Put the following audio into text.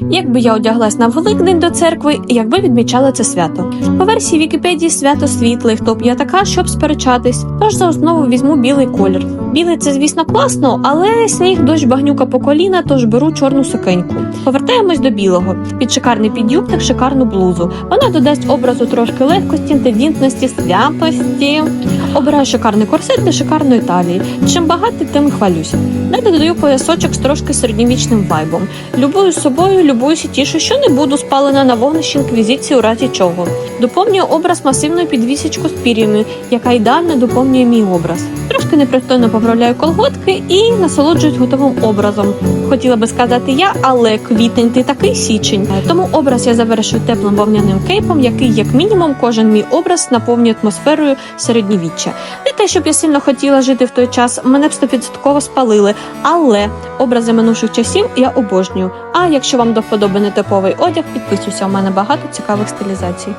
Якби я одяглась на Великдень до церкви, якби відмічала це свято. По версії Вікіпедії свято світлих, тобто я така, щоб сперечатись. Тож за основу візьму білий колір. Білий це, звісно, класно, але сніг дощ багнюка по коліна, тож беру чорну сукеньку. Повертаємось до білого. Під шикарний підюбник, шикарну блузу. Вона додасть образу трошки легкості, інтелігентності, святості. Обираю шикарний корсет для шикарної талії. Чим багатий, тим хвалюся. Далі додаю поясочок з трошки середньовічним вайбом. Любую собою, любуюся, тішу, що не буду спалена на вогнищі інквізиції у разі чого. Доповнюю образ масивною підвісічку з пір'ями, яка ідеально доповнює мій образ. Трошки непристойно поправляю колготки і насолоджуюсь готовим образом. Хотіла би сказати я, але квітень ти такий січень. Тому образ я завершую теплим вовняним кейпом, який, як мінімум, кожен мій образ наповнює атмосферою середньовіччя. Не те, щоб я сильно хотіла жити в той час, мене б стовідсотково спалили. Але образи минувших часів я обожнюю. А якщо вам до вподоби нетиповий одяг, підписуйся. У мене багато цікавих стилізацій.